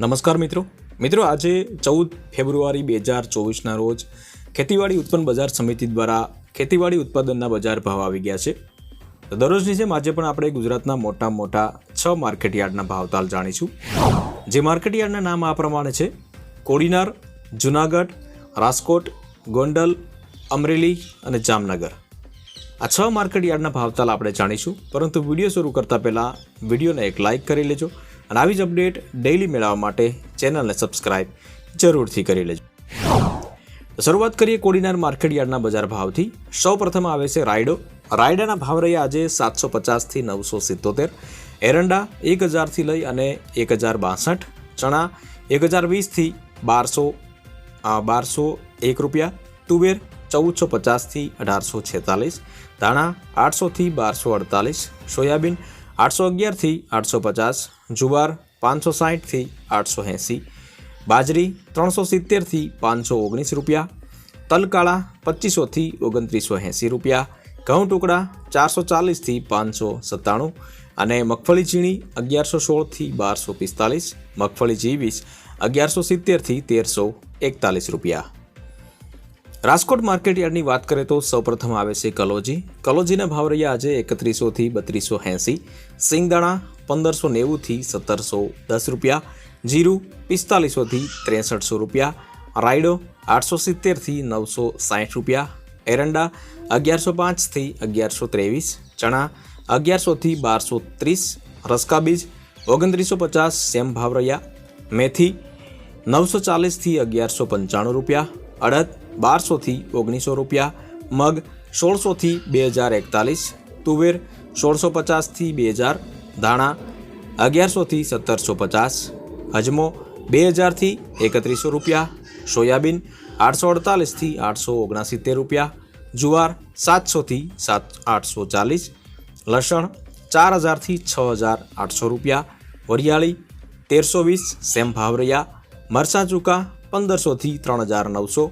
નમસ્કાર મિત્રો. મિત્રો, આજે ચૌદ ફેબ્રુઆરી બે હજાર ચોવીસના રોજ ખેતીવાડી ઉત્પન્ન બજાર સમિતિ દ્વારા ખેતીવાડી ઉત્પાદનના બજાર ભાવ આવી ગયા છે. દરરોજની જેમ આજે પણ આપણે ગુજરાતના મોટા મોટા છ માર્કેટયાર્ડના ભાવતાલ જાણીશું. જે માર્કેટયાર્ડના નામ આ પ્રમાણે છે. કોડીનાર, જુનાગઢ, રાજકોટ, ગોંડલ, અમરેલી અને જામનગર. આ છ માર્કેટયાર્ડના ભાવતાલ આપણે જાણીશું. પરંતુ વીડિયો શરૂ કરતાં પહેલાં વિડીયોને એક લાઇક કરી લેજો. અને આવી જ અપડેટ ડેઇલી મેળવવા માટે ચેનલને સબસ્ક્રાઇબ જરૂરથી કરી લેજો. શરૂઆત કરીએ કોડીનાર માર્કેટ યાર્ડના બજાર ભાવથી. સૌ પ્રથમ આવે છે રાયડો. રાયડાના ભાવ રહ્યા આજે સાતસો પચાસથી નવસો સિત્તોતેર. એરંડા એક હજારથી લઈ અને એક હજાર બાસઠ. ચણા એક હજાર વીસથી બારસો બારસો એક રૂપિયા. તુવેર ચૌદસો પચાસથી અઢારસો છેતાલીસ. ધાણા આઠસોથી બારસો અડતાલીસ. સોયાબીન આઠસો અગિયારથી આઠસો પચાસ, જુવાર પાંચસો સાહીઠથી આઠસો એંસી, બાજરી ત્રણસો સિત્તેરથી પાંચસો ઓગણીસ રૂપિયા, તલકાળા પચીસોથી ઓગણત્રીસો એંસી રૂપિયા, ઘઉં ટુકડા ચારસો ચાલીસથી પાંચસો સત્તાણું અને મગફળી ઝીણી અગિયારસો સોળથી બારસો પિસ્તાલીસ, મગફળી જીવીસ અગિયારસો સિત્તેરથી તેરસો એકતાલીસ રૂપિયા. રાજકોટ માર્કેટ યાર્ડની વાત કરીએ તો સૌપ્રથમ આવે છે કલોજી. કલોજીના ભાવ રહ્યા આજે એકત્રીસોથી બત્રીસો એંસી સિંગદાણા પંદરસો નેવુંથી સત્તરસો દસ રૂપિયા, જીરું પિસ્તાલીસોથી ત્રેસઠસો રૂપિયા, રાયડો આઠસો સિત્તેરથી નવસો સાઠ રૂપિયા, એરંડા અગિયારસો પાંચથી અગિયારસો ત્રેવીસ ચણા અગિયારસોથી બારસો ત્રીસ રસકા બીજ ઓગણત્રીસો પચાસ સેમ ભાવ રહ્યા. મેથી નવસો ચાલીસથી અગિયારસો પંચાણું રૂપિયા, અડદ બારસોથી ઓગણીસો રૂપિયા, મગ સોળસોથી બે હજાર એકતાલીસ, તુવેર સોળસો પચાસથી બે હજાર, ધાણા અગિયારસોથી સત્તરસો પચાસ, હજમો બે હજારથી એકત્રીસો રૂપિયા, સોયાબીન આઠસો અડતાલીસથી આઠસો ઓગણસિત્તેર રૂપિયા, જુવાર સાતસોથી સાત આઠસો ચાલીસ, લસણ ચાર હજારથી છ હજાર આઠસો રૂપિયા, વરિયાળી તેરસો વીસ, સેમ ભાવ રહ્યા, મરચાં ચૂકા પંદરસોથી ત્રણ હજાર નવસો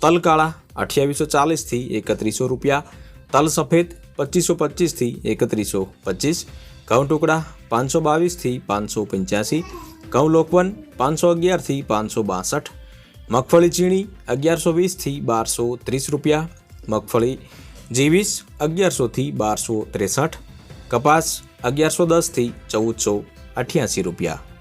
તલકાળા અઠ્યાવીસો ચાલીસથી એકત્રીસો રૂપિયા, તલ સફેદ પચીસો પચીસથી એકત્રીસો પચીસ, ઘઉં ટુકડા પાંચસો બાવીસથી પાંચસો પંચ્યાસી, ઘઉં લોકવન પાંચસો અગિયારથી પાંચસો બાસઠ, મગફળી ચીણી અગિયારસો વીસથી બારસો ત્રીસ રૂપિયા, મગફળી જીવીસ અગિયારસોથી બારસો ત્રેસઠ, કપાસ અગિયારસો દસથી ચૌદસો અઠ્યાસી રૂપિયા.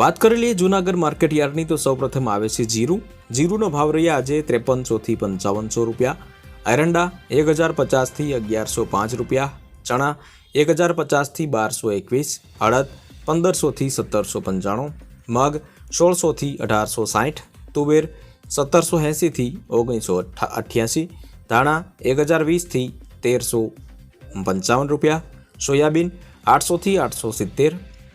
વાત કરી લઈએ જૂનાગઢ માર્કેટ યાર્ડની તો સૌપ્રથમ આવે છે જીરું. જીરુંનો ભાવ રહ્યા આજે ત્રેપનસોથી પંચાવનસો રૂપિયા. એરંડા એક હજાર પચાસથી અગિયારસો પાંચ રૂપિયા. ચણા એક હજાર પચાસથી બારસો એકવીસ. અડદ પંદરસોથી સત્તરસો પંચાણું. મગ સોળસોથી અઢારસો સાઠ. તુવેર સત્તરસો એંસીથી ઓગણીસો અઠ્યાસી ધાણા એક હજાર વીસથી તેરસો પંચાવન રૂપિયા. સોયાબીન આઠસોથી આઠસો સિત્તેર.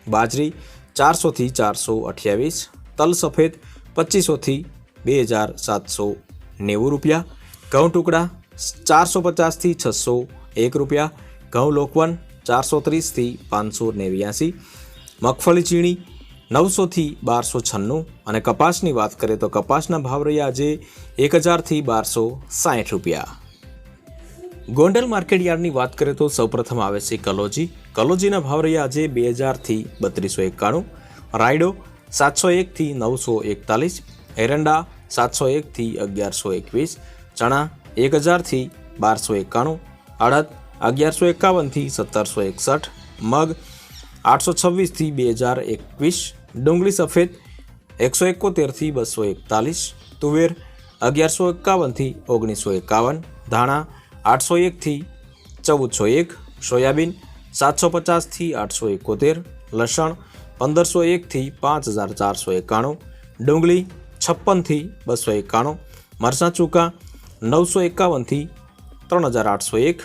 બાજરી ચારસોથી ચારસો અઠ્યાવીસ તલ સફેદ પચીસોથી બે હજાર સાતસો નેવું રૂપિયા, ઘઉં ટુકડા ચારસો પચાસથી છસો એક રૂપિયા, ઘઉં લોકવન ચારસો ત્રીસથી પાંચસો નેવ્યાસી મગફળી ચીણી નવસોથી બારસો છન્નું અને કપાસની વાત કરીએ તો કપાસના ભાવ રહ્યા આજે એક હજારથી બારસો સાઠ રૂપિયા. ગોંડલ માર્કેટ યાર્ડની વાત કરીએ તો સૌપ્રથમ આવે છે કલોજી. કલોજીના ભાવ રહ્યા આજે બે હજારથી બત્રીસો એકાણું, રાયડો સાતસો એકથી નવસો એકતાલીસ, એરંડા સાતસો એકથી અગિયારસો એકવીસ, ચણા એક હજારથી બારસો એકાણું, અડદ અગિયારસો એકાવનથી સત્તરસો એકસઠ, મગ આઠસો છવ્વીસથી બે હજાર એકવીસ, ડુંગળી સફેદ એકસો એકોતેરથી બસો એકતાલીસ, તુવેર અગિયારસો એકાવનથી ઓગણીસો એકાવન, ધાણા આઠસો એકથી ચૌદસો એક સોયાબીન સાતસો પચાસથી આઠસો એકોતેર લસણ પંદરસો એકથી પાંચ હજાર ચારસો એકાણું ડુંગળી છપ્પનથી બસો એકાણું મરચાં ચૂકા નવસો એકાવનથી ત્રણ હજાર આઠસો એક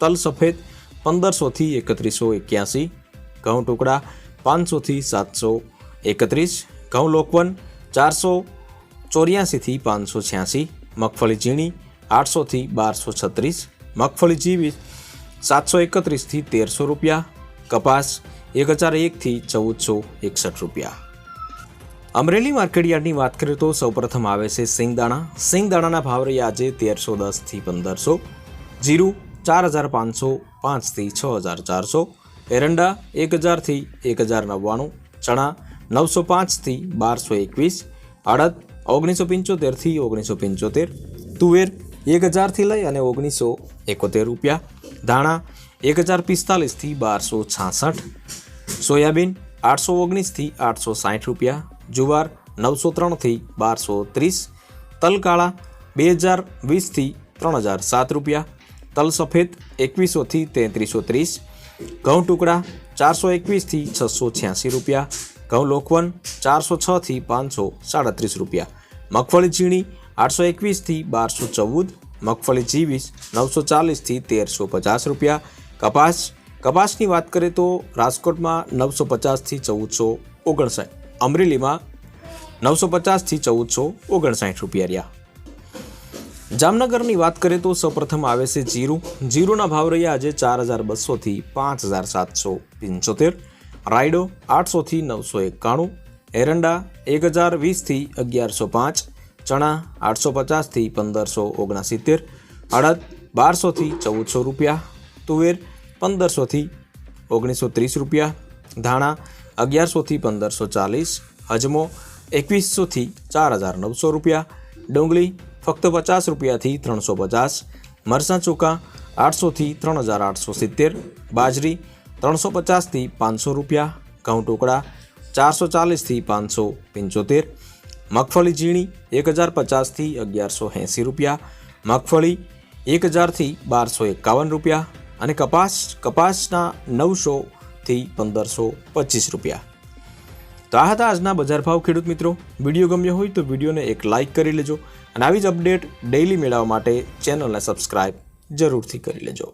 તલ સફેદ પંદરસોથી એકત્રીસો એક્યાસી ઘઉં ટુકડા પાંચસોથી સાતસો એકત્રીસ ઘઉં લોકવન ચારસો ચોર્યાસીથી પાંચસો છ્યાસી મગફળી ઝીણી આઠસોથી બારસો છત્રીસ, મગફળી જીવી સાતસો એકત્રીસથી તેરસો રૂપિયા, કપાસ એક હજાર એકથી ચૌદસો એકસઠ રૂપિયા. અમરેલી માર્કેટ યાર્ડની વાત કરીએ તો સૌપ્રથમ આવે છે સિંગદાણા. સિંગદાણાના ભાવ રહ્યા આજે તેરસો દસથી પંદરસો. જીરું ચાર હજાર પાંચસો પાંચથી છ હજાર ચારસો. એરંડા એક હજારથી એક હજાર નવ્વાણું. ચણા નવસો પાંચથી બારસો એકવીસ. અડદ ઓગણીસો પંચોતેરથી ઓગણીસો પંચોતેર. તુવેર એક હજારથી લઈ અને ઓગણીસો એકોતેર રૂપિયા. ધાણા એક હજાર પિસ્તાલીસથી બારસો છાસઠ. સોયાબીન આઠસો ઓગણીસથી આઠસો સાઠ રૂપિયા. જુવાર નવસો ત્રણથી બારસો ત્રીસ. તલ કાળા બે હજાર વીસથી ત્રણ હજાર સાત રૂપિયા. તલ સફેદ એકવીસોથી તેત્રીસો ત્રીસ. ઘઉં ટુકડા ચારસો એકવીસથી છસો છ્યાસી રૂપિયા. ઘઉં લોકવન ચારસો છથી પાંચસો સાડત્રીસ રૂપિયા. મગફળી ઝીણી આઠસો એકવીસથી બારસો ચૌદ, મગફળી જીવીસ નવસો ચાલીસથી તેરસો પચાસ રૂપિયા. કપાસ, કપાસની વાત કરીએ તો રાજકોટમાં નવસો પચાસથી ચૌદસો ઓગણસાઠ, અમરેલીમાં નવસો પચાસથી ચૌદસો ઓગણસાઠ રૂપિયા રહ્યા. જામનગરની વાત કરીએ તો સૌપ્રથમ આવે છે જીરું. જીરુના ભાવ રહ્યા આજે ચાર હજાર બસોથી પાંચ હજાર સાતસો પંચોતેર, રાયડો આઠસોથી નવસો એકાણું, એરંડા એક હજાર વીસથી અગિયારસો પાંચ ચણા આઠસો પચાસથી પંદરસો ઓગણસિત્તેર, અડદ બારસોથી ચૌદસો રૂપિયા, તુવેર પંદરસોથી ઓગણીસો ત્રીસ રૂપિયા, ધાણા અગિયારસોથી પંદરસો ચાલીસ, હજમો એકવીસોથી ચાર હજાર નવસો રૂપિયા, ડુંગળી ફક્ત પચાસ રૂપિયાથી ત્રણસો પચાસ, મરસાં ચૂકા આઠસોથી ત્રણ હજાર આઠસો સિત્તેર, બાજરી ત્રણસો પચાસથી પાંચસો રૂપિયા, ઘઉં ટુકડા ચારસો ચાલીસથી પાંચસો પંચોતેર મગફળી ઝીણી એક હજાર પચાસથી અગિયારસો એંસી રૂપિયા. મગફળી એક હજારથી બારસો એકાવન રૂપિયા અને કપાસ, કપાસના નવસોથી પંદરસો પચીસ રૂપિયા. તો આ હતા આજના બજાર ભાવ ખેડૂત મિત્રો. વીડિયો ગમ્યો હોય તો વિડીયોને એક લાઇક કરી લેજો અને આવી જ અપડેટ ડેઇલી મેળવવા માટે ચેનલને સબસ્ક્રાઇબ જરૂરથી કરી લેજો.